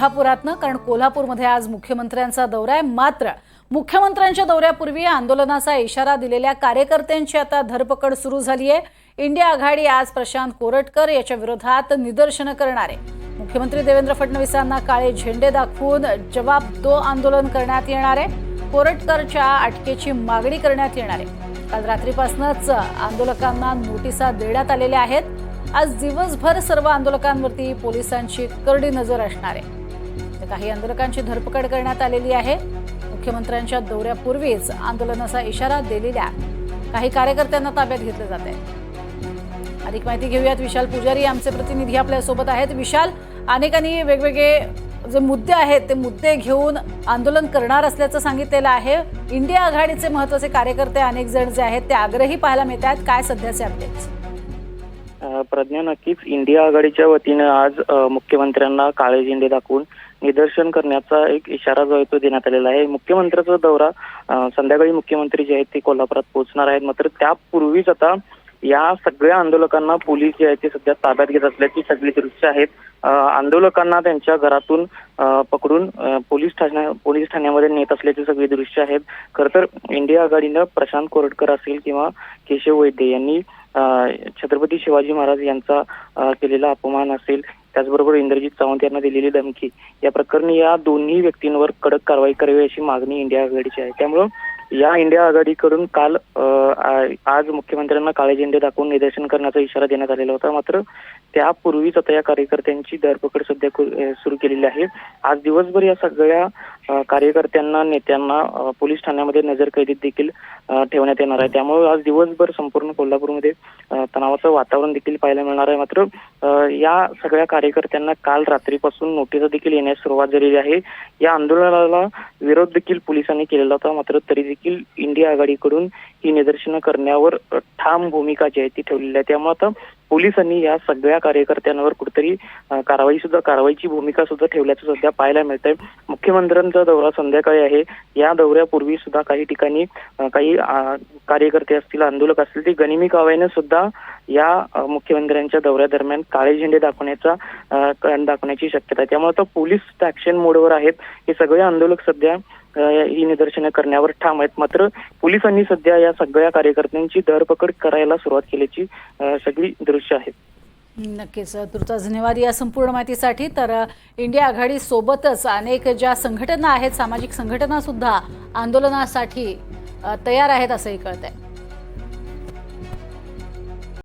कोल्हापुरातनं कारण कोल्हापूरमध्ये आज मुख्यमंत्र्यांचा दौरा आहे. मात्र मुख्यमंत्र्यांच्या दौऱ्यापूर्वी आंदोलनाचा इशारा दिलेल्या कार्यकर्त्यांची आता धरपकड सुरू झाली आहे. इंडिया आघाडी आज प्रशांत कोरटकर याच्या विरोधात निदर्शनं करणार आहे. मुख्यमंत्री देवेंद्र फडणवीसांना काळे झेंडे दाखवून जवाब दो आंदोलन करण्यात येणार आहे. कोरटकरच्या अटकेची मागणी करण्यात येणार आहे. काल रात्रीपासूनच आंदोलकांना नोटिसा देण्यात आलेल्या आहेत. आज दिवसभर सर्व आंदोलकांवरती पोलिसांची करडी नजर असणार आहे. काही आंदोलकांची धरपकड करण्यात आलेली आहे. मुख्यमंत्र्यांच्या दौऱ्यापूर्वीच आंदोलनाचा इशारा दिलेल्या काही कार्यकर्त्यांना ताब्यात घेतलं जात आहे. अधिक माहिती घेऊयात. विशाल पुजारी आमचे प्रतिनिधी आपल्यासोबत आहेत. विशाल अनेकांनी वेगवेगळे जे मुद्दे आहेत ते मुद्दे घेऊन आंदोलन करणार असल्याचं सांगितलेलं आहे. इंडिया आघाडीचे महत्त्वाचे कार्यकर्ते अनेक जण जे आहेत ते आग्रही पाहायला मिळत आहेत काय सध्याचे अपडेट्स प्रज्ञा नक्कीच इंडिया आघाडीच्या वतीनं आज मुख्यमंत्र्यांना काळे झेंडे दाखवून निदर्शन करण्याचा एक इशारा जो आहे तो देण्यात आलेला आहे. मुख्यमंत्र्याचा दौरा संध्याकाळी मुख्यमंत्री जे आहेत ते कोल्हापुरात पोहोचणार आहेत. मात्र त्यापूर्वीच आता या सगळ्या आंदोलकांना पोलीस जे आहेत ते सध्या ताब्यात घेत असल्याची सगळी दृश्य आहेत. आंदोलकांना त्यांच्या घरातून पकडून पोलीस ठाण्या पोलीस ठाण्यामध्ये नेत असल्याची सगळी दृश्य आहेत. खरं तर इंडिया आघाडीनं प्रशांत कोरडकर असेल किंवा केशव वैद्य यांनी छत्रपती शिवाजी महाराज यांचा केलेला अपमान असेल त्याचबरोबर इंद्रजित सावंत यांना दिलेली धमकी. या प्रकरणी या दोन्ही व्यक्तींवर कडक कारवाई करावी अशी मागणी इंडिया आघाडीची आहे. त्यामुळं या इंडिया आघाडीकडून काल आज मुख्यमंत्र्यांना काळे झेंडे दाखवून निदर्शन करण्याचा इशारा देण्यात आलेला होता. मात्र त्यापूर्वीच आता या कार्यकर्त्यांची धरपकड सध्या सुरू केलेली आहे. आज दिवसभर या सगळ्या कार्यकर्त्यांना नेत्यांना पोलीस ठाण्यामध्ये नजर कैदीत देखील ठेवण्यात येणार आहे. त्यामुळे आज दिवसभर संपूर्ण कोल्हापूरमध्ये तणावाचं वातावरण देखील पाहायला मिळणार आहे. मात्र या सगळ्या कार्यकर्त्यांना काल रात्रीपासून नोटीस देखील येण्यास सुरुवात झालेली आहे. या आंदोलनाला विरोध देखील पोलिसांनी केलेला होता. मात्र तरी देखील इंडिया आघाडीकडून ही निदर्शनं करण्यावर ठाम भूमिका जी आहे ती ठेवलेली आहे. त्यामुळे आता पोलिसांनी या सगळ्या कार्यकर्त्यांवर कुठेतरी कारवाई सुद्धा कारवाईची भूमिका सुद्धा ठेवल्याचं सध्या पाहायला मिळत आहे मुख्यमंत्र्यांचा दौरा संध्याकाळी आहे. या दौऱ्यापूर्वी सुद्धा काही ठिकाणी काही कार्यकर्ते असतील आंदोलक असतील ते गनिमी काव्याने सुद्धा या मुख्यमंत्र्यांच्या दौऱ्यादरम्यान काळे झेंडे दाखवण्याचा दाखवण्याची शक्यता आहे. त्यामुळे आता पोलीस ऍक्शन मोडवर आहेत. हे सगळे आंदोलक सध्या ही निदर्शनं करण्यावर ठाम आहेत. मात्र पोलिसांनी सध्या या सगळ्या कार्यकर्त्यांची धरपकड करायला सुरुवात केल्याची सगळी दृश्य आहेत. नक्कीच. तुमचा धन्यवाद या संपूर्ण माहितीसाठी. तर इंडिया आघाडी सोबतच अनेक ज्या संघटना आहेत सामाजिक संघटना सुद्धा आंदोलनासाठी तयार आहेत असंही कळत आहे